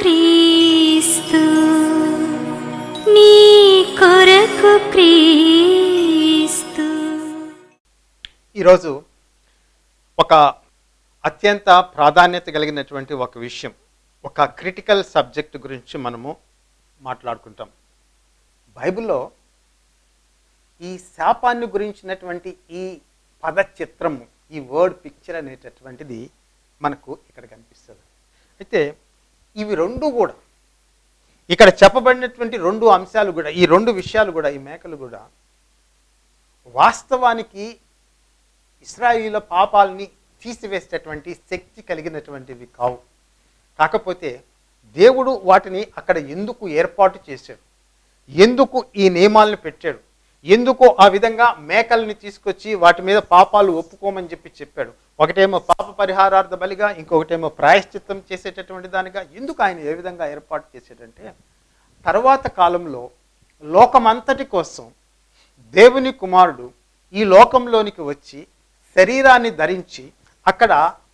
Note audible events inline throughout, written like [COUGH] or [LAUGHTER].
క్రీస్తు నీ కొరకు క్రీస్తు. ఈరోజు ఒక అత్యంత ప్రాధాన్యత కలిగినటువంటి ఒక విషయం ఒక క్రిటికల్ సబ్జెక్ట్ గురించి మనము మాట్లాడుకుంటాం. బైబిల్లో ఈ శాపాన్ని గురించినటువంటి ఈ పదచిత్రము ఈ వర్డ్ పిక్చర్ అనేటటువంటిది మనకు ఇక్కడ కనిపిస్తుంది. అయితే ఇవి రెండు కూడా ఇక్కడ చెప్పబడినటువంటి రెండు అంశాలు కూడా ఈ రెండు విషయాలు కూడా ఈ మేకలు కూడా వాస్తవానికి ఇస్రాయిల పాపాలని తీసివేసేటటువంటి శక్తి కలిగినటువంటివి కావు. కాకపోతే దేవుడు వాటిని అక్కడ ఎందుకు ఏర్పాటు చేశాడు? ఎందుకు ఈ నియమాలను పెట్టాడు? ఎందుకు ఆ విధంగా మేకల్ని తీసుకొచ్చి వాటి మీద పాపాలు ఒప్పుకోమని చెప్పి చెప్పాడు. ఒకటేమో పాప పరిహారార్థ బలిగా ఇంకొకటేమో ప్రాయశ్చిత్తం చేసేటటువంటి దానిగా. ఎందుకు ఆయన ఏ విధంగా ఏర్పాటు చేసేటంటే తర్వాత కాలంలో లోకమంతటి కోసం దేవుని కుమారుడు ఈ లోకంలోనికి వచ్చి శరీరాన్ని ధరించి అక్కడ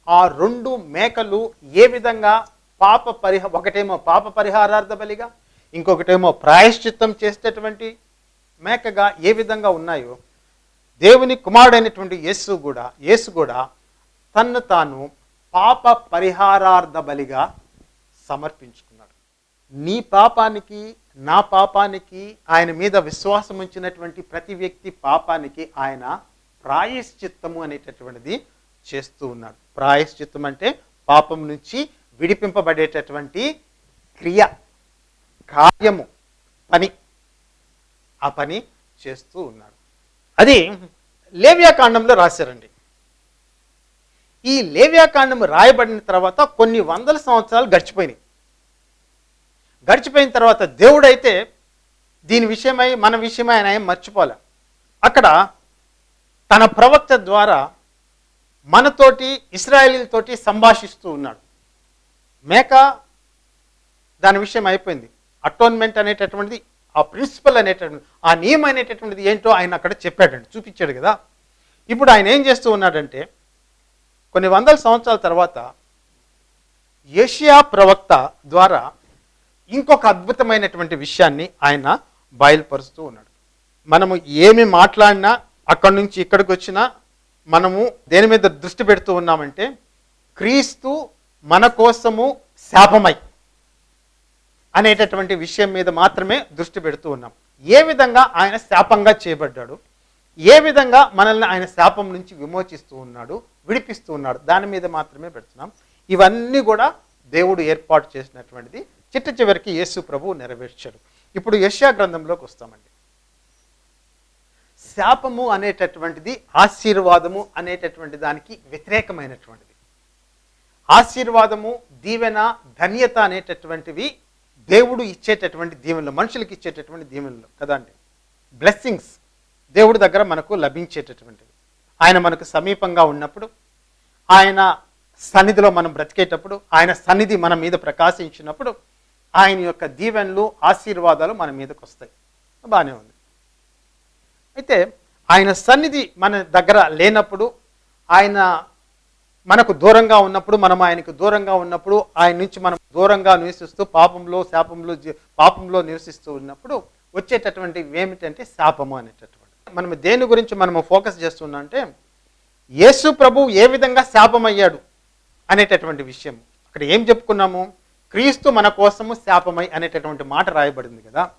ఆ రెండు మేకలు ఏ విధంగా పాప పరిహ ఒకటేమో పాప పరిహారార్థ బలిగా ఇంకొకటేమో ప్రాయశ్చిత్తం చేసేటటువంటి మేకగా ఏ విధంగా ఉన్నాయో దేవుని కుమారుడైనటువంటి యేసు కూడా యేసు కూడా తన్ను తాను పాప పరిహారార్థ బలిగా సమర్పించుకున్నాడు. నీ పాపానికి నా పాపానికి ఆయన మీద విశ్వాసం ఉంచినటువంటి ప్రతి వ్యక్తి పాపానికి ఆయన ప్రాయశ్చిత్తము అనేటటువంటిది చేస్తూ ఉన్నాడు. ప్రాయశ్చిత్తం అంటే పాపం నుంచి విడిపింపబడేటటువంటి క్రియ కార్యము పని. ఆ పని చేస్తూ ఉన్నాడు. అది లేవ్యాకాండంలో రాశారండి. ఈ లేవ్యాకాండం రాయబడిన తర్వాత కొన్ని వందల సంవత్సరాలు గడిచిపోయినాయి. గడిచిపోయిన తర్వాత దేవుడైతే దీని విషయమై మన విషయమై ఆయన ఏం మర్చిపోలే. అక్కడ తన ప్రవక్త ద్వారా మనతోటి ఇస్రాయేలీలతోటి సంభాషిస్తూ ఉన్నాడు. మేక దాని విషయం అయిపోయింది. అటోన్మెంట్ అనేటటువంటిది ఆ ప్రిన్సిపల్ అనేటటువంటి ఆ నియమం అనేటటువంటిది ఏంటో ఆయన అక్కడ చెప్పాడండి చూపించాడు కదా. ఇప్పుడు ఆయన ఏం చేస్తూ ఉన్నాడంటే కొన్ని వందల సంవత్సరాల తర్వాత ఏషియా ప్రవక్త ద్వారా ఇంకొక అద్భుతమైనటువంటి విషయాన్ని ఆయన బయలుపరుస్తూ ఉన్నాడు. మనము ఏమి మాట్లాడినా అక్కడి నుంచి ఇక్కడికి వచ్చినా మనము దేని మీద దృష్టి పెడుతూ ఉన్నామంటే క్రీస్తు మన కోసము శాపమై అనేటటువంటి విషయం మీద మాత్రమే దృష్టి పెడుతూ ఉన్నాం. ఏ విధంగా ఆయన శాపంగా చేయబడ్డాడు? ఏ విధంగా మనల్ని ఆయన శాపం నుంచి విమోచిస్తూ ఉన్నాడు? విడిపిస్తూ ఉన్నాడు? దాని మీద మాత్రమే పెడుతున్నాం. ఇవన్నీ కూడా దేవుడు ఏర్పాటు చేసినటువంటిది. చిట్ట చివరికి యేసు ప్రభు నెరవేర్చాడు. ఇప్పుడు యశ్యా గ్రంథంలోకి వస్తామండి. శాపము అనేటటువంటిది ఆశీర్వాదము అనేటటువంటి దానికి వ్యతిరేకమైనటువంటిది. ఆశీర్వాదము దీవెన ధన్యత అనేటటువంటివి దేవుడు ఇచ్చేటటువంటి దీవెనలు మనుషులకి ఇచ్చేటటువంటి దీవెనలు కదా అండి. బ్లెస్సింగ్స్ దేవుడి దగ్గర మనకు లభించేటటువంటివి. ఆయన మనకు సమీపంగా ఉన్నప్పుడు ఆయన సన్నిధిలో మనం బ్రతికేటప్పుడు ఆయన సన్నిధి మన మీద ప్రకాశించినప్పుడు ఆయన యొక్క దీవెనలు ఆశీర్వాదాలు మన మీదకు వస్తాయి బాగానే ఉంది. అయితే ఆయన సన్నిధి మన దగ్గర లేనప్పుడు ఆయన మనకు దూరంగా ఉన్నప్పుడు మనం ఆయనకు దూరంగా ఉన్నప్పుడు ఆయన నుంచి మనం దూరంగా నివసిస్తూ పాపంలో శాపంలో పాపంలో నివసిస్తూ ఉన్నప్పుడు వచ్చేటటువంటి ఏమిటంటే శాపము అనేటటువంటి మనం దేని గురించి మనము ఫోకస్ చేస్తున్నా అంటే యేసు ప్రభు ఏ విధంగా శాపమయ్యాడు అనేటటువంటి విషయం. అక్కడ ఏం చెప్పుకున్నాము? క్రీస్తు మన కోసము శాపమై అనేటటువంటి మాట రాయబడింది కదా.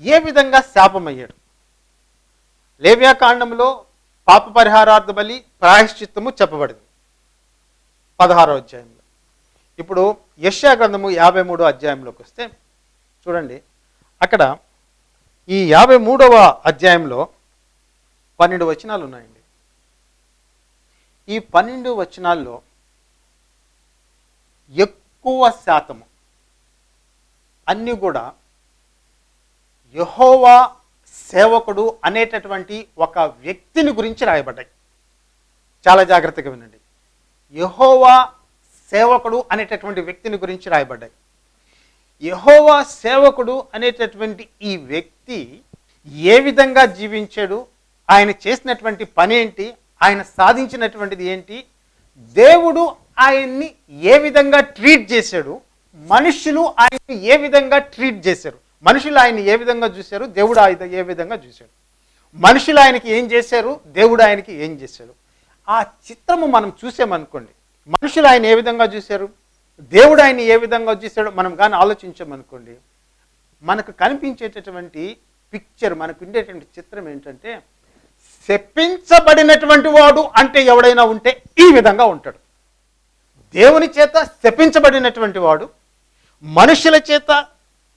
ఏ విధంగా శాపమయ్యాడు? లేవ్యాకాండంలో పాప పరిహారార్థ బలి ప్రాయశ్చిత్తము చెప్పబడింది. పదహారో అధ్యాయంలో. ఇప్పుడు యశ్యా గ్రంథము యాభై మూడో అధ్యాయంలోకి వస్తే చూడండి. అక్కడ ఈ యాభై మూడవ అధ్యాయంలో పన్నెండు వచనాలు ఉన్నాయండి. ఈ పన్నెండు వచనాల్లో ఎక్కువ శాతము అన్నీ కూడా యహోవా సేవకుడు అనేటటువంటి ఒక వ్యక్తిని గురించి రాయబడ్డాయి. చాలా జాగ్రత్తగా వినండి. యహోవా సేవకుడు అనేటటువంటి వ్యక్తిని గురించి రాయబడ్డాయి. యహోవా సేవకుడు అనేటటువంటి ఈ వ్యక్తి ఏ విధంగా జీవించాడు ఆయన చేసినటువంటి పని ఏంటి ఆయన సాధించినటువంటిది ఏంటి దేవుడు ఆయన్ని ఏ విధంగా ట్రీట్ చేశాడు మనుషులు ఆయన్ని ఏ విధంగా ట్రీట్ చేశారు మనుషులు ఆయన ఏ విధంగా చూశారు దేవుడు ఆయన ఏ విధంగా చూశాడు మనుషులు ఆయనకి ఏం చేశారు దేవుడు ఆయనకి ఏం చేశాడు. ఆ చిత్రము మనం చూసామనుకోండి మనుషులు ఆయన ఏ విధంగా చూశారు? దేవుడు ఆయన ఏ విధంగా చూశాడో మనం కానీ ఆలోచించామనుకోండి మనకు కనిపించేటటువంటి పిక్చర్ మనకు ఉండేటువంటి చిత్రం ఏంటంటే శపించబడినటువంటి వాడు అంటే ఎవడైనా ఉంటే ఈ విధంగా ఉంటాడు. దేవుని చేత శపించబడినటువంటి వాడు మనుషుల చేత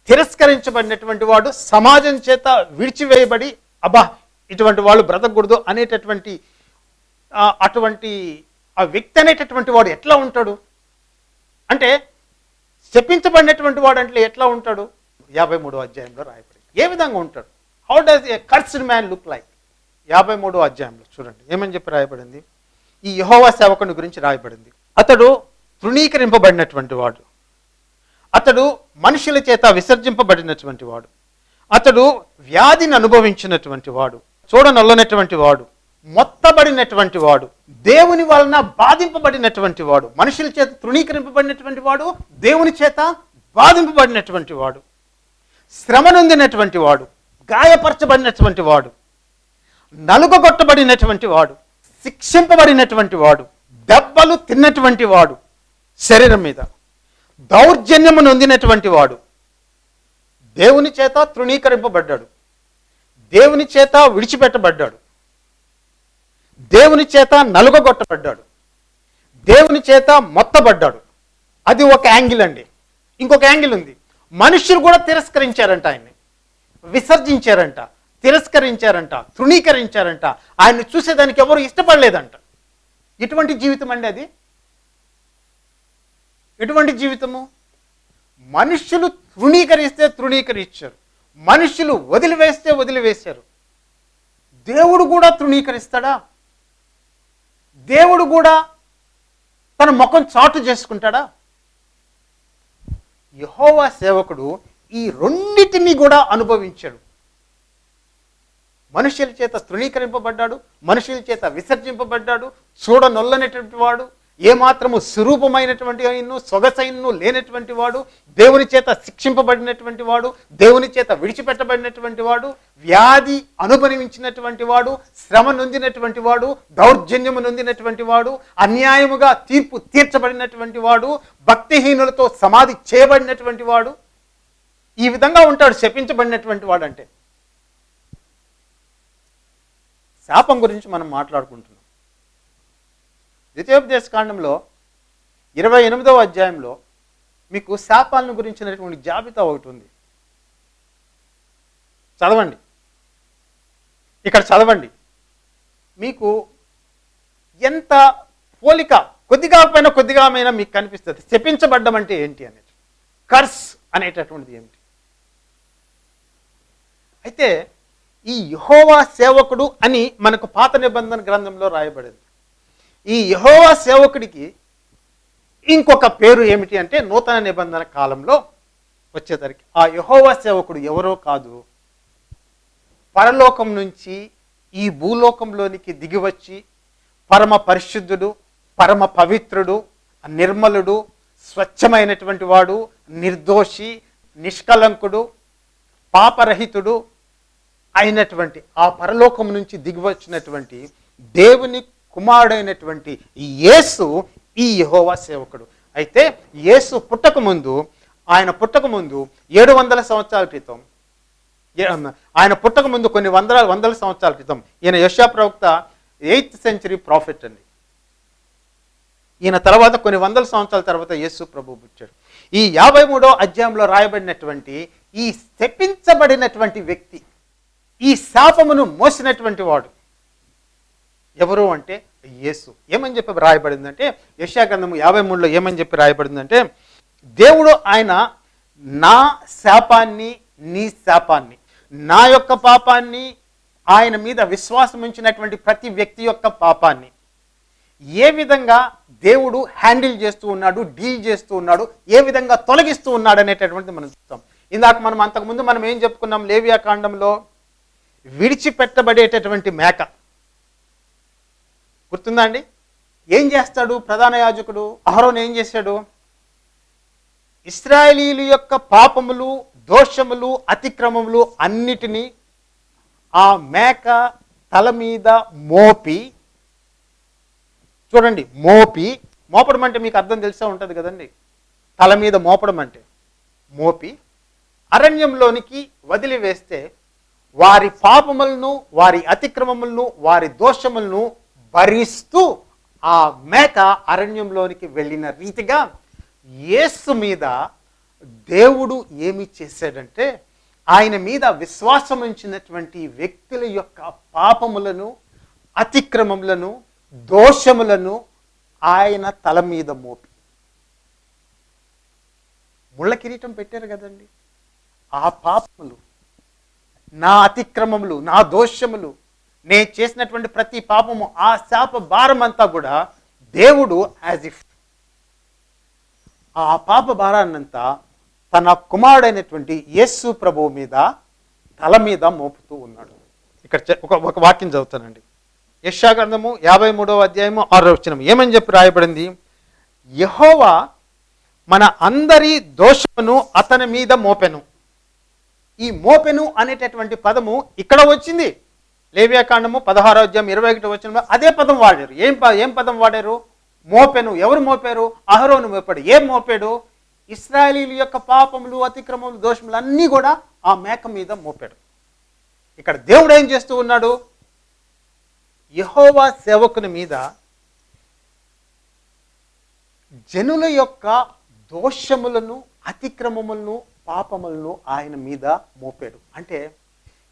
తిరస్కరించబడినటువంటి వాడు సమాజం చేత విడిచివేయబడి అబ్బా ఇటువంటి వాళ్ళు బ్రతకూడదు అనేటటువంటి అటువంటి ఆ వ్యక్తి అనేటటువంటి వాడు ఎట్లా ఉంటాడు? అంటే శపించబడినటువంటి వాడు అంటే ఎట్లా ఉంటాడు? యాభై మూడో అధ్యాయంలో రాయబడి ఏ విధంగా ఉంటాడు? How does a cursed man look like యాభై మూడో అధ్యాయంలో చూడండి. ఏమని చెప్పి రాయబడింది? ఈ యహోవా సేవకుని గురించి రాయబడింది. అతడు తృణీకరింపబడినటువంటి వాడు. అతడు మనుషుల చేత విసర్జింపబడినటువంటి వాడు. అతడు వ్యాధిని అనుభవించినటువంటి వాడు. చూడనొల్లనటువంటి వాడు. మొత్తబడినటువంటి వాడు. దేవుని వలన బాధింపబడినటువంటి వాడు. మనుషుల చేత తృణీకరింపబడినటువంటి వాడు దేవుని చేత బాధింపబడినటువంటి వాడు. శ్రమనొందినటువంటి వాడు గాయపరచబడినటువంటి వాడు నలుగొట్టబడినటువంటి వాడు శిక్షింపబడినటువంటి వాడు దెబ్బలు తిన్నటువంటి వాడు శరీరం మీద దౌర్జన్యము నొందినటువంటి వాడు. దేవుని చేత తృణీకరింపబడ్డాడు. దేవుని చేత విడిచిపెట్టబడ్డాడు. దేవుని చేత నలుగగొట్టబడ్డాడు. దేవుని చేత మొత్తబడ్డాడు. అది ఒక యాంగిల్ అండి. ఇంకొక యాంగిల్ ఉంది. మనుషులు కూడా తిరస్కరించారంట ఆయన్ని. విసర్జించారంట తిరస్కరించారంట తృణీకరించారంట. ఆయన్ని చూసేదానికి ఎవరు ఇష్టపడలేదంట. ఎటువంటి జీవితం అండి అది? ఎటువంటి జీవితము? మనుషులు తృణీకరిస్తే తృణీకరించారు. మనుషులు వదిలివేస్తే వదిలివేశారు. దేవుడు కూడా తృణీకరిస్తాడా? దేవుడు కూడా తన ముఖం చాటు చేసుకుంటాడా? యహోవా సేవకుడు ఈ రెండిటిని కూడా అనుభవించాడు. మనుషుల చేత తృణీకరింపబడ్డాడు మనుషుల చేత విసర్జింపబడ్డాడు చూడనొల్లనటువంటి వాడు. ఏమాత్రము స్వరూపమైనటువంటి అయిన్ను సొగసైన్ను లేనటువంటి వాడు దేవుని చేత శిక్షింపబడినటువంటి వాడు దేవుని చేత విడిచిపెట్టబడినటువంటి వాడు వ్యాధి అనుభవించినటువంటి వాడు శ్రమ నొందినటువంటి వాడు దౌర్జన్యము నొందినటువంటి వాడు అన్యాయముగా తీర్పు తీర్చబడినటువంటి వాడు భక్తిహీనులతో సమాధి చేయబడినటువంటి వాడు ఈ విధంగా ఉంటాడు శపించబడినటువంటి వాడు అంటే శాపం గురించి మనం మాట్లాడుకుంటున్నాం. ద్వితీయోపదేశ కాండంలో ఇరవై ఎనిమిదవ అధ్యాయంలో మీకు శాపాలను గురించినటువంటి జాబితా ఒకటి ఉంది. చదవండి. ఇక్కడ చదవండి. మీకు ఎంత పోలిక కొద్దిగా పైన కొద్దిగా పైన మీకు కనిపిస్తుంది. శపించబడ్డం అంటే ఏంటి అనేది. కర్స్ అనేటటువంటిది ఏమిటి? అయితే ఈ యహోవా సేవకుడు అని మనకు పాత నిబంధన గ్రంథంలో రాయబడింది. ఈ యహోవా సేవకుడికి ఇంకొక పేరు ఏమిటి అంటే నూతన నిబంధన కాలంలో వచ్చేసరికి. ఆ యహోవా సేవకుడు ఎవరో కాదు. పరలోకం నుంచి ఈ భూలోకంలోనికి దిగివచ్చి పరమ పరిశుద్ధుడు పరమ పవిత్రుడు నిర్మలుడు స్వచ్ఛమైనటువంటి వాడు నిర్దోషి నిష్కలంకుడు పాపరహితుడు అయినటువంటి ఆ పరలోకం నుంచి దిగివచ్చినటువంటి దేవుని కుమారుడైనటువంటి యేసు ఈ యహోవా సేవకుడు. అయితే యేసు పుట్టక ముందు ఆయన పుట్టక ముందు ఏడు వందల సంవత్సరాల క్రితం ఆయన పుట్టక ముందు కొన్ని వందల వందల సంవత్సరాల క్రితం ఈయన యశా ప్రవక్త ఎయిత్ సెంచరీ ప్రాఫిట్ అండి. ఈయన తర్వాత కొన్ని వందల సంవత్సరాల తర్వాత యేసు ప్రభు పుట్టాడు. ఈ యాభై మూడో అధ్యాయంలో రాయబడినటువంటి ఈ శపించబడినటువంటి వ్యక్తి ఈ శాపమును మోసినటువంటి వాడు ఎవరు అంటే యేసు. ఏమని చెప్పి రాయబడిందంటే యశాగ్రంథము యాభై మూడులో ఏమని చెప్పి రాయబడిందంటే దేవుడు ఆయన నా శాపాన్ని నీ శాపాన్ని నా యొక్క పాపాన్ని ఆయన మీద విశ్వాసం ఉంచినటువంటి ప్రతి వ్యక్తి యొక్క పాపాన్ని ఏ విధంగా దేవుడు హ్యాండిల్ చేస్తూ ఉన్నాడు డీల్ చేస్తూ ఉన్నాడు ఏ విధంగా తొలగిస్తూ ఉన్నాడు అనేటటువంటిది మనం చూస్తాం. ఇందాక మనం అంతకుముందు మనం ఏం చెప్పుకున్నాం లేవియా కాండంలో విడిచిపెట్టబడేటటువంటి మేక. గుర్తుందా అండి? ఏం చేస్తాడు ప్రధాన యాజకుడు? అహరోన్ ఏం చేశాడు? ఇస్రాయేలీలు యొక్క పాపములు దోషములు అతిక్రమములు అన్నిటినీ ఆ మేక తల మీద మోపి చూడండి మోపి మోపడం అంటే మీకు అర్థం తెలిసే ఉంటుంది కదండి? తల మీద మోపడం అంటే మోపి అరణ్యంలోనికి వదిలివేస్తే వారి పాపములను వారి అతిక్రమములను వారి దోషములను భరిస్తూ ఆ మేక అరణ్యంలోనికి వెళ్ళిన రీతిగా యేసు మీద దేవుడు ఏమి చేశాడంటే ఆయన మీద విశ్వాసం ఉంచినటువంటి వ్యక్తుల యొక్క పాపములను అతిక్రమములను దోషములను ఆయన తల మీద మోపి. ముళ్ళ కిరీటం పెట్టారు కదండి. ఆ పాపములు నా అతిక్రమములు నా దోషములు నేను చేసినటువంటి ప్రతి పాపము ఆ శాప భారం అంతా కూడా దేవుడు యాజ్ ఇఫ్ ఆ పాప భారాన్నంతా తన కుమారుడైనటువంటి యేసు ప్రభువు మీద తల మీద మోపుతూ ఉన్నాడు. ఇక్కడ చె- ఒక ఒక వాక్యం చదువుతానండి. యశాగ్రంథము యాభై మూడవ అధ్యాయము ఆరో వచ్చిన ఏమని చెప్పి రాయబడింది? యహోవా మన అందరి దోషమును అతని మీద మోపెను. ఈ మోపెను అనేటటువంటి పదము ఇక్కడ వచ్చింది. లేవ్యాకాండము పదహారో అధ్యాయం ఇరవై ఒకటి వచ్చిన అదే పదం వాడారు. ఏం ఏం పదం వాడారు? మోపెను. ఎవరు మోపారు? అహరోను మోపాడు. ఏం మోపాడు? ఇస్రాయలీల యొక్క పాపములు అతిక్రమములు దోషములు అన్నీ కూడా ఆ మేక మీద మోపాడు. ఇక్కడ దేవుడు ఏం చేస్తూ ఉన్నాడు? యహోవా సేవకుని మీద జనుల యొక్క దోషములను అతిక్రమములను పాపములను ఆయన మీద మోపాడు. అంటే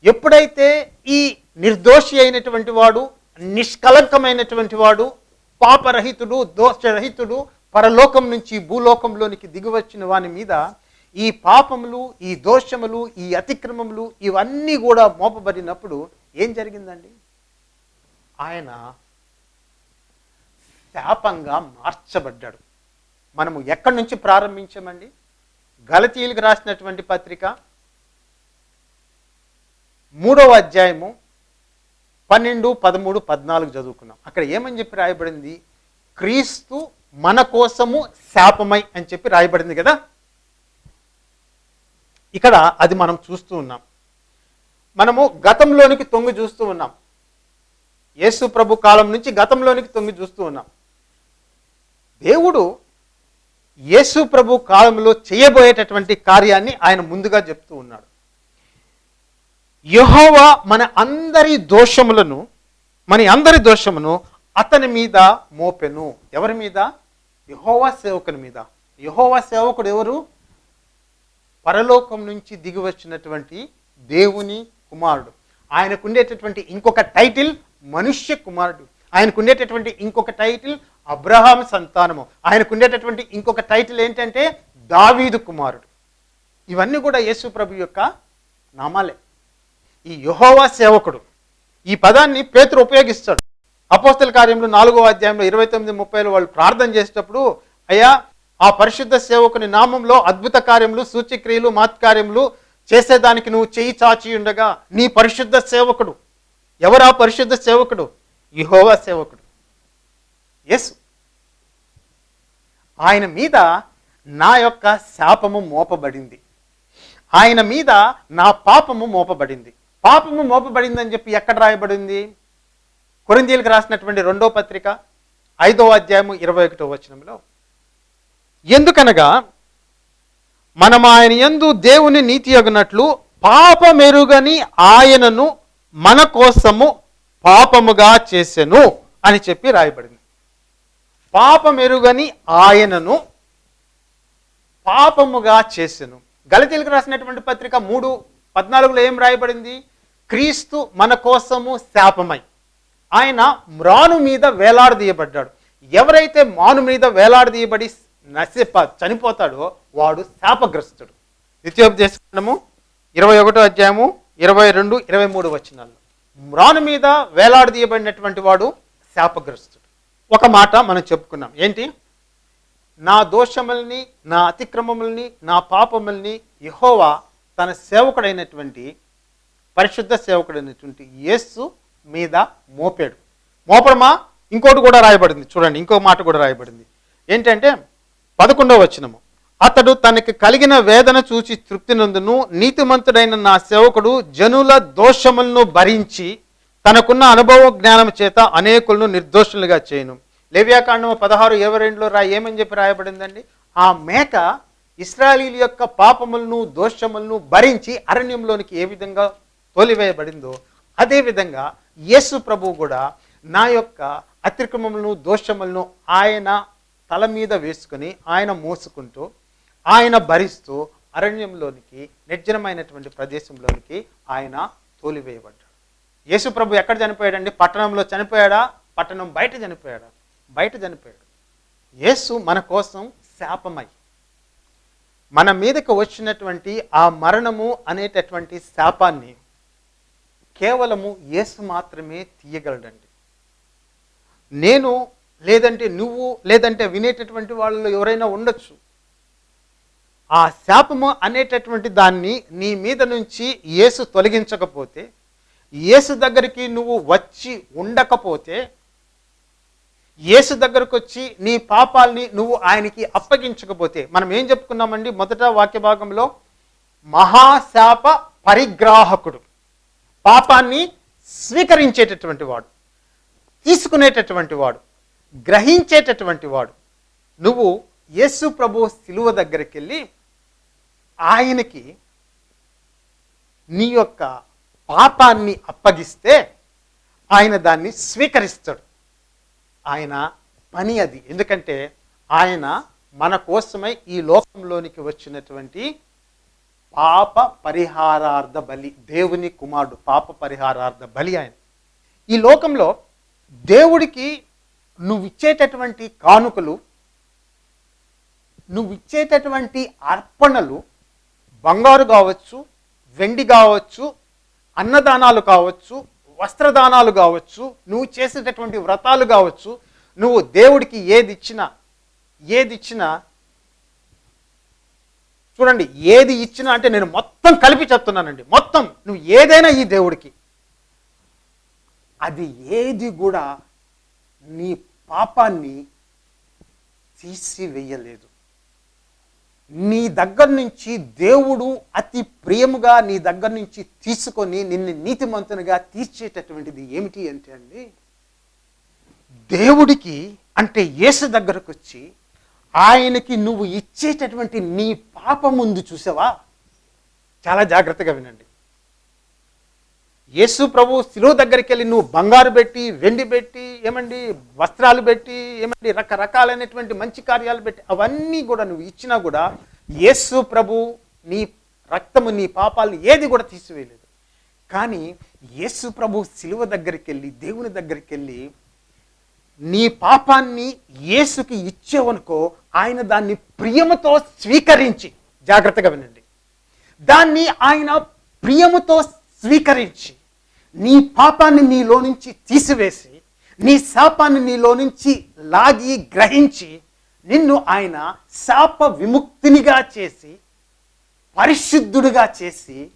ఎప్పుడైతే ఈ నిర్దోషి అయినటువంటి వాడు నిష్కలంకమైనటువంటి వాడు పాపరహితుడు దోషరహితుడు పరలోకం నుంచి భూలోకంలోనికి దిగివచ్చిన వాని మీద ఈ పాపములు ఈ దోషములు ఈ అతిక్రమములు ఇవన్నీ కూడా మోపబడినప్పుడు ఏం జరిగిందండి? ఆయన శాపంగా మార్చబడ్డాడు. మనము ఎక్కడి నుంచి ప్రారంభించామండి? గలతీయులకు రాసినటువంటి పత్రిక మూడవ అధ్యాయము పన్నెండు పదమూడు పద్నాలుగు చదువుకున్నాం. అక్కడ ఏమని చెప్పి రాయబడింది? క్రీస్తు మన కోసము శాపమై అని చెప్పి రాయబడింది కదా? ఇక్కడ అది మనం చూస్తూ ఉన్నాం. మనము గతంలోనికి తొంగి చూస్తూ ఉన్నాం. యేసు ప్రభు కాలం నుంచి గతంలోనికి తొంగి చూస్తూ ఉన్నాం. దేవుడు యేసు ప్రభు కాలంలో చేయబోయేటటువంటి కార్యాన్ని ఆయన ముందుగా చెప్తూ ఉన్నాడు. యహోవా మన అందరి దోషములను మన అందరి దోషమును అతని మీద మోపెను. ఎవరి మీద? యహోవా సేవకుని మీద. యహోవా సేవకుడు ఎవరు? పరలోకం నుంచి దిగి వచ్చినటువంటి దేవుని కుమారుడు. ఆయనకు ఉండేటటువంటి ఇంకొక టైటిల్ మనుష్య కుమారుడు. ఆయనకు ఉండేటటువంటి ఇంకొక టైటిల్ అబ్రహాం సంతానము. ఆయనకు ఉండేటటువంటి ఇంకొక టైటిల్ ఏంటంటే దావీదు కుమారుడు. ఇవన్నీ కూడా యేసు ప్రభు యొక్క నామాలే. ఈ యహోవా సేవకుడు. ఈ పదాన్ని పేతురు ఉపయోగిస్తాడు. అపోస్తల కార్యంలో నాలుగో అధ్యాయంలో ఇరవై తొమ్మిది ముప్పైలో వాళ్ళు ప్రార్థన చేసేటప్పుడు అయ్యా ఆ పరిశుద్ధ సేవకుని నామంలో అద్భుత కార్యములు సూచ్యక్రియలు మాత్కార్యములు చేసేదానికి నువ్వు చేయి చాచి ఉండగా నీ పరిశుద్ధ సేవకుడు. ఎవరా పరిశుద్ధ సేవకుడు? యహోవా సేవకుడు. ఎస్ ఆయన మీద నా యొక్క శాపము మోపబడింది. ఆయన మీద నా పాపము మోపబడింది. పాపము మోపబడిందని చెప్పి ఎక్కడ రాయబడింది? కొరిందీలకు రాసినటువంటి రెండో పత్రిక ఐదో అధ్యాయము ఇరవై ఒకటో వచనంలో. ఎందుకనగా మనం ఆయన యందు దేవుని నీతి అగినట్లు పాపమెరుగని ఆయనను మన కోసము పాపముగా చేసెను అని చెప్పి రాయబడింది. పాపమెరుగని ఆయనను పాపముగా చేసెను. గలతీలకు రాసినటువంటి పత్రిక మూడు పద్నాలుగులో ఏం రాయబడింది? క్రీస్తు మన కోసము శాపమై. ఆయన మ్రాను మీద వేలాడదీయబడ్డాడు. ఎవరైతే మాను మీద వేలాడదీయబడి నశిప చనిపోతాడో వాడు శాపగ్రస్తుడు. నిత్యోపదేశము ఇరవై ఒకటో అధ్యాయము ఇరవై రెండు ఇరవై మూడు వచనాల్లో మ్రాను మీద వేలాడదీయబడినటువంటి వాడు శాపగ్రస్తుడు. ఒక మాట మనం చెప్పుకున్నాం. ఏంటి? నా దోషముల్ని నా అతిక్రమముల్ని నా పాపముల్ని యహోవా తన సేవకుడైనటువంటి పరిశుద్ధ సేవకుడైనటువంటి యేసు మీద మోపాడు. మోపడమా? ఇంకోటి కూడా రాయబడింది. చూడండి ఇంకో మాట కూడా రాయబడింది. ఏంటంటే పదకొండవ వచనము. అతడు తనకి కలిగిన వేదన చూచి తృప్తి నందును నీతిమంతుడైన నా సేవకుడు జనుల దోషములను భరించి తనకున్న అనుభవ జ్ఞానం చేత అనేకులను నిర్దోషులుగా చేయను. లేవ్యాకాండం పదహారు ఇరవై రెండులో రా ఏమని చెప్పి రాయబడిందండి? ఆ మేక ఇస్రాయలీల యొక్క పాపములను దోషములను భరించి అరణ్యంలోనికి ఏ విధంగా తోలివేయబడిందో అదేవిధంగా యేసు ప్రభు కూడా నా యొక్క అతిక్రమములను దోషములను ఆయన తల మీద వేసుకుని ఆయన మోసుకుంటూ ఆయన భరిస్తూ అరణ్యంలోనికి నిర్జనమైనటువంటి ప్రదేశంలోనికి ఆయన తోలివేయబడ్డాడు. యేసు ప్రభు ఎక్కడ చనిపోయాడండి? పట్టణంలో చనిపోయాడా? పట్టణం బయట చనిపోయాడా? బయట చనిపోయాడు. యేసు మన కోసం శాపమై మన మీదకు వచ్చినటువంటి ఆ మరణము అనేటటువంటి శాపాన్ని కేవలము యేసు మాత్రమే తీయగలడండి. నేను లేదంటే నువ్వు లేదంటే వినేటటువంటి వాళ్ళు ఎవరైనా ఉండొచ్చు. ఆ శాపము అనేటటువంటి దాన్ని నీ మీద నుంచి యేసు తొలగించకపోతే యేసు దగ్గరికి నువ్వు వచ్చి ఉండకపోతే యేసు దగ్గరకు వచ్చి నీ పాపాల్ని నువ్వు ఆయనకి అప్పగించకపోతే మనం ఏం చెప్పుకున్నామండి మొదట వాక్య భాగంలో మహాశాప పరిగ్రాహకుడు. పాపాన్ని స్వీకరించేటటువంటి వాడు తీసుకునేటటువంటి వాడు గ్రహించేటటువంటి వాడు. నువ్వు యేసు ప్రభు శిలువ దగ్గరికి వెళ్ళి ఆయనకి నీ యొక్క పాపాన్ని అప్పగిస్తే ఆయన దాన్ని స్వీకరిస్తాడు. ఆయన పని అది. ఎందుకంటే ఆయన మన కోసమై ఈ లోకంలోనికి వచ్చినటువంటి పాప పరిహారార్థ బలి దేవుని కుమారుడు పాప పరిహారార్థ బలి ఆయన. ఈ లోకంలో దేవుడికి నువ్వు ఇచ్చేటటువంటి కానుకలు నువ్వు ఇచ్చేటటువంటి అర్పణలు బంగారు కావచ్చు వెండి కావచ్చు అన్నదానాలు కావచ్చు వస్త్రదానాలు కావచ్చు నువ్వు చేసేటటువంటి వ్రతాలు కావచ్చు నువ్వు దేవుడికి ఏది ఇచ్చినా ఏది ఇచ్చినా చూడండి ఏది ఇచ్చినా అంటే నేను మొత్తం కలిపి చెప్తున్నానండి. మొత్తం. నువ్వు ఏదైనా ఈ దేవుడికి. అది ఏది కూడా నీ పాపాన్ని తీసివేయలేదు. నీ దగ్గర నుంచి దేవుడు అతి ప్రియముగా నీ దగ్గర నుంచి తీసుకొని నిన్ను నీతిమంతునిగా తీర్చేటటువంటిది ఏమిటి అంటే అండి దేవుడికి అంటే యేసు దగ్గరకు వచ్చి ఆయనకి నువ్వు ఇచ్చేటటువంటి నీ పాపం ముందు చూసావా? చాలా జాగ్రత్తగా వినండి. యేసు ప్రభు శిలువ దగ్గరికి వెళ్ళి నువ్వు బంగారు పెట్టి వెండి పెట్టి ఏమండి వస్త్రాలు పెట్టి ఏమండి రకరకాలైనటువంటి మంచి కార్యాలు పెట్టి అవన్నీ కూడా నువ్వు ఇచ్చినా కూడా యేసు ప్రభు నీ రక్తము నీ పాపాలను ఏది కూడా తీసివేయలేదు. కానీ యేసు ప్రభు శిలువ దగ్గరికి వెళ్ళి దేవుని దగ్గరికి వెళ్ళి నీ పాపాన్ని యేసుకి ఇచ్చేవనుకో ఆయన దాన్ని ప్రియముతో స్వీకరించి జాగ్రత్తగా వినండి. దాన్ని ఆయన ప్రియముతో స్వీకరించి నీ పాపాన్ని నీలో నుంచి తీసివేసి నీ శాపాన్ని నీలో నుంచి లాగి గ్రహించి నిన్ను ఆయన శాప విముక్తినిగా చేసి పరిశుద్ధుడిగా చేసి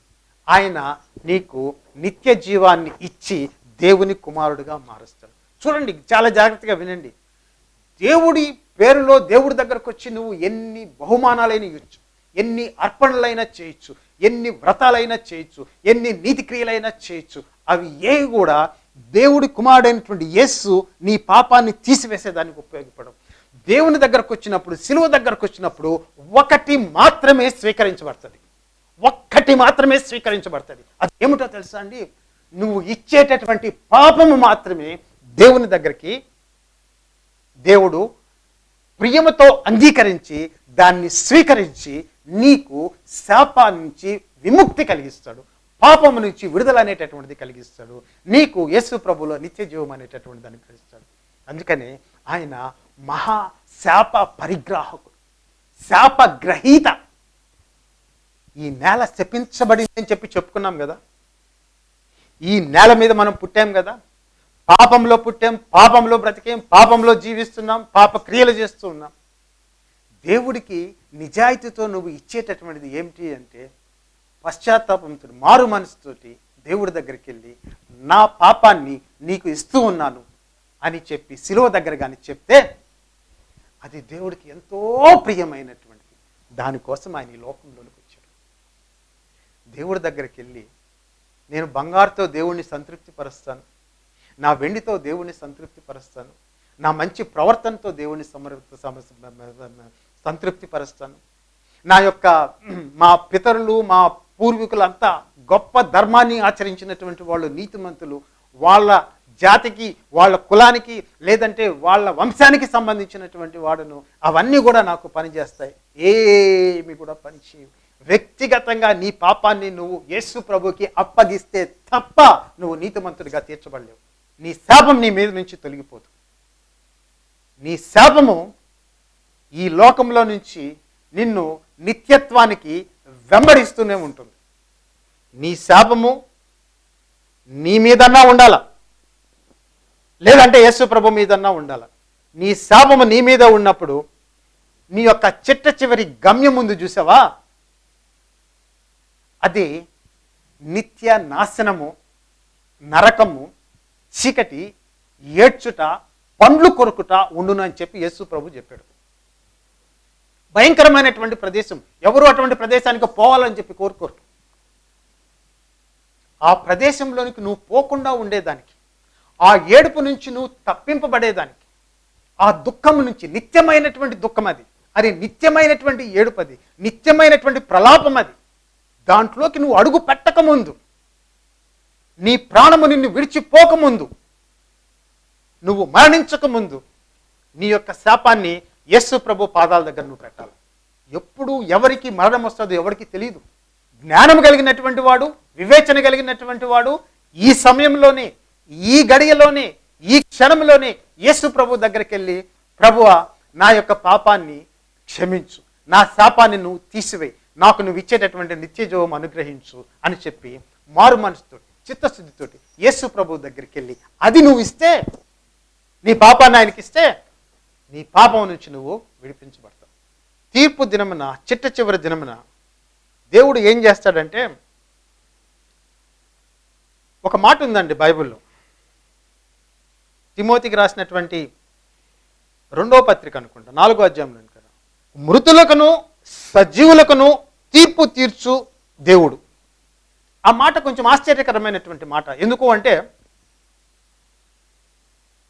ఆయన నీకు నిత్య జీవాన్ని ఇచ్చి దేవుని కుమారుడిగా మారుస్తాడు. చూడండి చాలా జాగ్రత్తగా వినండి. దేవుడి పేరులో దేవుడి దగ్గరకు వచ్చి నువ్వు ఎన్ని బహుమానాలైనా ఇవ్వచ్చు ఎన్ని అర్పణలైనా చేయొచ్చు ఎన్ని వ్రతాలైనా చేయొచ్చు ఎన్ని నీతి క్రియలైనా చేయొచ్చు అవి ఏవి కూడా దేవుడి కుమారుడైనటువంటి యస్సు నీ పాపాన్ని తీసివేసేదానికి ఉపయోగపడవు. దేవుని దగ్గరకు వచ్చినప్పుడు సిలువ దగ్గరకు వచ్చినప్పుడు ఒకటి మాత్రమే స్వీకరించబడుతుంది. ఒక్కటి మాత్రమే స్వీకరించబడుతుంది. అది ఏమిటో తెలుసా అండి? నువ్వు ఇచ్చేటటువంటి పాపము మాత్రమే దేవుని దగ్గరికి దేవుడు ప్రియముతో అంగీకరించి దాన్ని స్వీకరించి నీకు శాపా నుంచి విముక్తి కలిగిస్తాడు. పాపము నుంచి విడుదల అనేటటువంటిది కలిగిస్తాడు. నీకు యేసు ప్రభులో నిత్య జీవం అనేటటువంటి దాన్ని కలిగిస్తాడు అందుకనే ఆయన మహా శాప పరిగ్రాహకుడు శాప గ్రహీత. ఈ నేల శపించబడింది అని చెప్పి చెప్పుకున్నాం కదా? ఈ నేల మీద మనం పుట్టాం కదా? పాపంలో పుట్టాం పాపంలో బ్రతికేం పాపంలో జీవిస్తున్నాం పాప క్రియలు చేస్తూ ఉన్నాం. దేవుడికి నిజాయితీతో నువ్వు ఇచ్చేటటువంటిది ఏమిటి అంటే పశ్చాత్తాపంతో మారు మనసుతోటి దేవుడి దగ్గరికి వెళ్ళి నా పాపాన్ని నీకు ఇస్తూ ఉన్నాను అని చెప్పి శిలువ దగ్గర కానీ చెప్తే అది దేవుడికి ఎంతో ప్రియమైనటువంటిది. దానికోసం ఆయన ఈ లోకంలోనికి వచ్చాడు. దేవుడి దగ్గరికి వెళ్ళి నేను బంగారుతో దేవుణ్ణి సంతృప్తిపరుస్తాను. నా వెండితో దేవుణ్ణి సంతృప్తి పరుస్తాను నా మంచి ప్రవర్తనతో దేవుణ్ణి సమర్ సంతృప్తి పరుస్తాను నా యొక్క [CLEARS THROAT] మా పితరులు మా పూర్వీకులంతా గొప్ప ధర్మాన్ని ఆచరించినటువంటి వాళ్ళు నీతిమంతులు వాళ్ళ జాతికి వాళ్ళ కులానికి లేదంటే వాళ్ళ వంశానికి సంబంధించినటువంటి వాడును. అవన్నీ కూడా నాకు పనిచేస్తాయి. ఏమి కూడా పనిచేయవు వ్యక్తిగతంగా నీ పాపాన్ని నువ్వు యేసు ప్రభుకి అప్పగిస్తే తప్ప నువ్వు నీతిమంతుడిగా తీర్చబడలేవు. నీ శాపం నీ మీద నుంచి తొలగిపోదు. నీ శాపము ఈ లోకంలో నుంచి నిన్ను నిత్యత్వానికి వెంబడిస్తూనే ఉంటుంది. నీ శాపము నీ మీదన్నా ఉండాల. లేదంటే యేసు ప్రభు మీదన్నా ఉండాల. నీ శాపము నీ మీద ఉన్నప్పుడు నీ యొక్క చిట్ట చివరి గమ్యం ముందు చూసావా? అది నిత్య నాశనము నరకము చీకటి ఏడ్చుట పండ్లు కొరుకుట ఉండును అని చెప్పి యేసు ప్రభు చెప్పాడు. భయంకరమైనటువంటి ప్రదేశం. ఎవరు అటువంటి ప్రదేశానికి పోవాలని చెప్పి కోరుకోరు. ఆ ప్రదేశంలోనికి నువ్వు పోకుండా ఉండేదానికి ఆ ఏడుపు నుంచి నువ్వు తప్పింపబడేదానికి ఆ దుఃఖం నుంచి నిత్యమైనటువంటి దుఃఖం అది. అది నిత్యమైనటువంటి ఏడుపది నిత్యమైనటువంటి ప్రలాపం అది. దాంట్లోకి నువ్వు అడుగు పెట్టకముందు నీ ప్రాణము నిన్ను విడిచిపోకముందు. నువ్వు మరణించకముందు నీ యొక్క శాపాన్ని యస్సు ప్రభు పాదాల దగ్గర నువ్వు పెట్టాలి. ఎప్పుడు ఎవరికి మరణం వస్తుందో ఎవరికి తెలియదు జ్ఞానం కలిగినటువంటి వాడు వివేచన కలిగినటువంటి వాడు ఈ సమయంలోనే ఈ గడియలోనే ఈ క్షణంలోనే యేసు ప్రభు దగ్గరికి వెళ్ళి ప్రభువ నా యొక్క పాపాన్ని క్షమించు. నా శాపాన్ని నువ్వు తీసివేయి. నాకు నువ్వు ఇచ్చేటటువంటి నిత్య జీవం అనుగ్రహించు అని చెప్పి మారు మనసుతో చిత్తశుద్ధితోటి యేసు ప్రభు దగ్గరికి వెళ్ళి అది నువ్వు ఇస్తే నీ పాపాన్ని ఆయనకి ఇస్తే నీ పాపం నుంచి నువ్వు విడిపించబడతావు. తీర్పు దినమున చిట్ట చివరి దినమున దేవుడు ఏం చేస్తాడంటే ఒక మాట ఉందండి బైబిల్లో. తిమోతికి రాసినటువంటి రెండో పత్రిక అనుకుంటా నాలుగో అధ్యాయంలో కదా. మృతులకును సజీవులకును తీర్పు తీర్చు దేవుడు. ఆ మాట కొంచెం ఆశ్చర్యకరమైనటువంటి మాట. ఎందుకు అంటే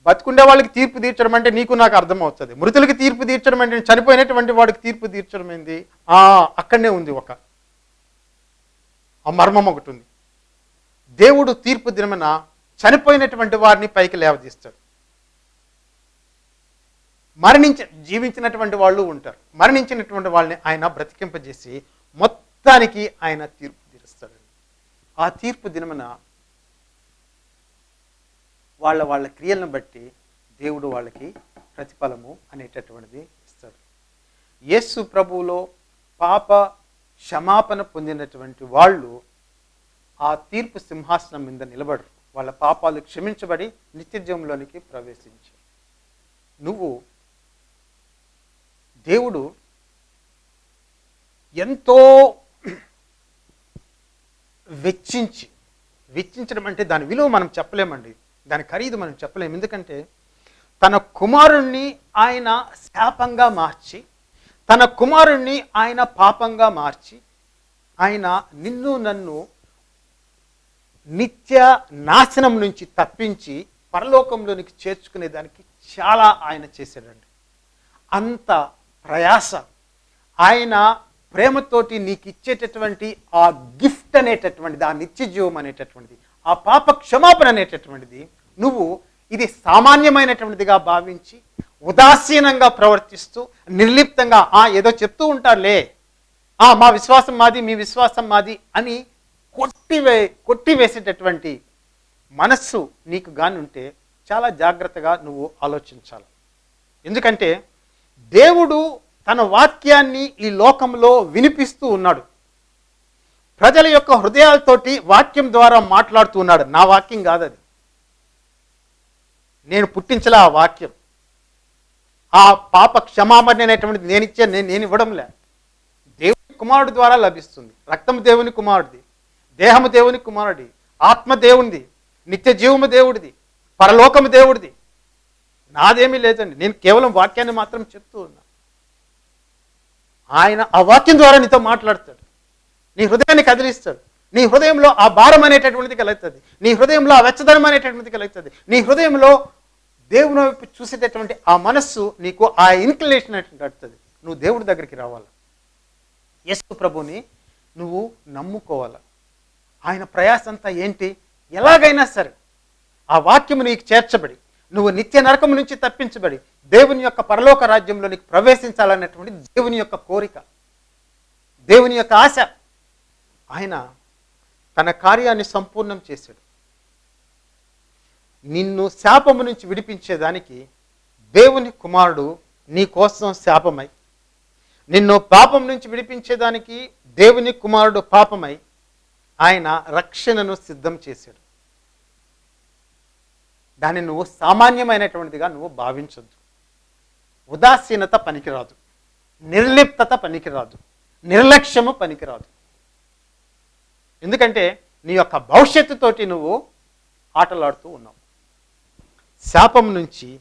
బతుకుండే వాళ్ళకి తీర్పు తీర్చడం అంటే నీకు నాకు అర్థమవుతుంది. మృతులకి తీర్పు తీర్చడం అంటే చనిపోయినటువంటి వాడికి తీర్పు తీర్చడం ఏంది? ఆ అక్కడనే ఉంది ఒక. ఆ మర్మం ఒకటి ఉంది. దేవుడు తీర్పు దినమన చనిపోయినటువంటి వారిని పైకి లేవదీస్తాడు. మరణించ జీవించినటువంటి వాళ్ళు ఉంటారు. మరణించినటువంటి వాళ్ళని ఆయన బ్రతికింపజేసి మొత్తానికి ఆయన తీర్పు ఆ తీర్పు దినమున వాళ్ళ వాళ్ళ క్రియలను బట్టి దేవుడు వాళ్ళకి ప్రతిఫలము అనేటటువంటిది ఇస్తాడు. యేసు ప్రభువులో పాప క్షమాపణ పొందినటువంటి వాళ్ళు ఆ తీర్పు సింహాసనం మీద నిలబడరు. వాళ్ళ పాపాలు క్షమించబడి నిత్యజంలోనికి ప్రవేశించారు. నువ్వు దేవుడు ఎంతో వెచ్చించి వెచ్చించడం అంటే దాని విలువ మనం చెప్పలేమండి. దాని ఖరీదు మనం చెప్పలేము. ఎందుకంటే తన కుమారుణ్ణి ఆయన శాపంగా మార్చి తన కుమారుణ్ణి ఆయన పాపంగా మార్చి ఆయన నిన్ను నన్ను నిత్య నాశనం నుంచి తప్పించి పరలోకంలోనికి చేర్చుకునే దానికి చాలా ఆయన చేశాడండి. అంత ప్రయాస. ఆయన ప్రేమతోటి నీకు ఇచ్చేటటువంటి ఆ గిఫ్ట్ అనేటటువంటిది ఆ నిత్యజీవం అనేటటువంటిది ఆ పాప క్షమాపణ అనేటటువంటిది నువ్వు ఇది సామాన్యమైనటువంటిదిగా భావించి ఉదాసీనంగా ప్రవర్తిస్తూ నిర్లిప్తంగా ఆ ఏదో చెప్తూ ఉంటారులే. ఆ మా విశ్వాసం మాది మీ విశ్వాసం మాది అని కొట్టివే కొట్టివేసేటటువంటి మనస్సు నీకు గాని ఉంటే చాలా జాగ్రత్తగా నువ్వు ఆలోచించాలి. ఎందుకంటే దేవుడు తన వాక్యాన్ని ఈ లోకంలో వినిపిస్తూ ఉన్నాడు. ప్రజల యొక్క హృదయాలతోటి వాక్యం ద్వారా మాట్లాడుతూ ఉన్నాడు. నా వాక్యం కాదు అది. నేను పుట్టించలే ఆ వాక్యం. ఆ పాప క్షమాపణ అనేటువంటిది నేను ఇచ్చే నేను నేను ఇవ్వడంలే. దేవుని కుమారుడు ద్వారా లభిస్తుంది. రక్తం దేవుని కుమారుడిది. దేహము దేవుని కుమారుడి ఆత్మ దేవునిది. నిత్య జీవము దేవుడిది. పరలోకము దేవుడిది. నాదేమీ లేదండి. నేను కేవలం వాక్యాన్ని మాత్రం చెప్తూ ఉన్నా. ఆయన ఆ వాక్యం ద్వారా నీతో మాట్లాడతాడు. నీ హృదయాన్ని కదిలిస్తాడు నీ హృదయంలో ఆ భారం అనేటటువంటిది కలుగుతుంది. నీ హృదయంలో ఆ వెచ్చదనం అనేటటువంటిది కలుగుతుంది. నీ హృదయంలో దేవుని వైపు చూసేటటువంటి ఆ మనస్సు నీకు ఆ ఇన్క్లినేషన్ అనేటువంటి నువ్వు దేవుడి దగ్గరికి రావాలి? యేసు ప్రభుని నువ్వు నమ్ముకోవాలి? ఆయన ప్రయాస అంతా ఏంటి? ఎలాగైనా సరే ఆ వాక్యము నీకు చేర్చబడి నువ్వు నిత్య నరకము నుంచి తప్పించబడి దేవుని యొక్క పరలోక రాజ్యంలో నీకు ప్రవేశించాలన్నటువంటి దేవుని యొక్క కోరిక దేవుని యొక్క ఆశ ఆయన తన కార్యాన్ని సంపూర్ణం చేశాడు. నిన్ను శాపము నుంచి విడిపించేదానికి దేవుని కుమారుడు నీ కోసం శాపమై నిన్ను పాపం నుంచి విడిపించేదానికి దేవుని కుమారుడు పాపమై ఆయన రక్షణను సిద్ధం చేశాడు. దాన్ని నువ్వు సామాన్యమైనటువంటిదిగా నువ్వు భావించొద్దు. ఉదాసీనత పనికిరాదు. నిర్లిప్తత పనికిరాదు. నిర్లక్ష్యము పనికిరాదు. ఎందుకంటే నీ యొక్క భవిష్యత్తుతోటి నువ్వు ఆటలాడుతూ ఉన్నావు. శాపం నుంచి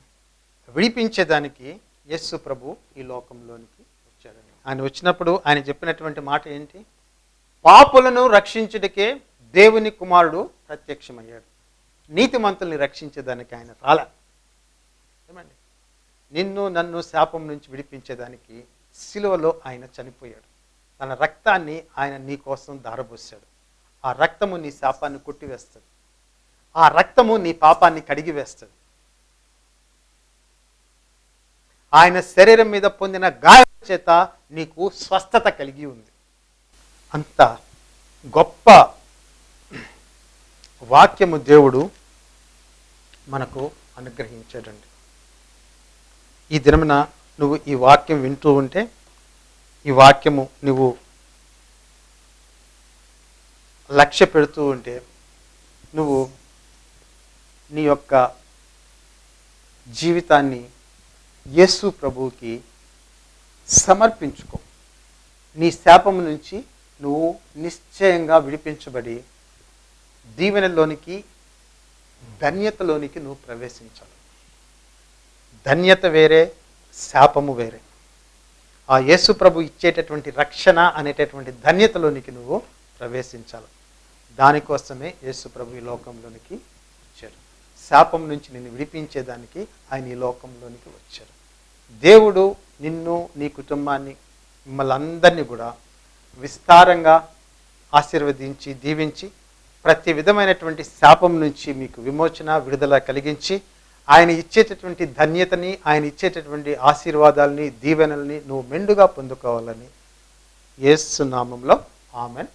విడిపించేదానికి యస్సు ప్రభు ఈ లోకంలోనికి వచ్చాడని. ఆయన వచ్చినప్పుడు ఆయన చెప్పినటువంటి మాట ఏంటి? పాపులను రక్షించుటకే దేవుని కుమారుడు ప్రత్యక్షమయ్యాడు. నీతిమంతుల్ని రక్షించేదానికి ఆయన రాలే. ఏమండి? నిన్ను నన్ను శాపం నుంచి విడిపించేదానికి సిలువలో ఆయన చనిపోయాడు. తన రక్తాన్ని ఆయన నీ కోసం దారబోసాడు ఆ రక్తము నీ శాపాన్ని కొట్టివేస్తుంది. ఆ రక్తము నీ పాపాన్ని కడిగి వేస్తుంది ఆయన శరీరం మీద పొందిన గాయం చేత నీకు స్వస్థత కలిగి ఉంది. అంత గొప్ప వాక్యము దేవుడు మనకు అనుగ్రహించాడండి. ఈ దినమున నువ్వు ఈ వాక్యం వింటూ ఉంటే ఈ వాక్యము నువ్వు లక్ష్య పెడుతూ ఉంటే నువ్వు నీ యొక్క జీవితాన్ని యేసు ప్రభువుకి సమర్పించుకో. నీ శాపము నుంచి నువ్వు నిశ్చయంగా విడిపించబడి దీవెనలోనికి ధన్యతలోనికి నువ్వు ప్రవేశించాలి. ధన్యత వేరే శాపము వేరే. ఆ యేసు ప్రభు ఇచ్చేటటువంటి రక్షణ అనేటటువంటి ధన్యతలోనికి నువ్వు ప్రవేశించాలి. దానికోసమే యేసు ప్రభు ఈ లోకంలోనికి వచ్చాడు. శాపం నుంచి నిన్ను విడిపించేదానికి ఆయన ఈ లోకంలోనికి వచ్చాడు. దేవుడు నిన్ను నీ కుటుంబాన్ని మిమ్మల్ని అందరినీ కూడా విస్తారంగా ఆశీర్వదించి దీవించి ప్రతి విధమైనటువంటి శాపం నుంచి మీకు విమోచన విడుదల కలిగించి ఆయన ఇచ్చేటటువంటి ధన్యతని ఆయన ఇచ్చేటటువంటి ఆశీర్వాదాలని దీవెనల్ని నువ్వు మెండుగా పొందుకోవాలని యేసు నామంలో ఆమెన్.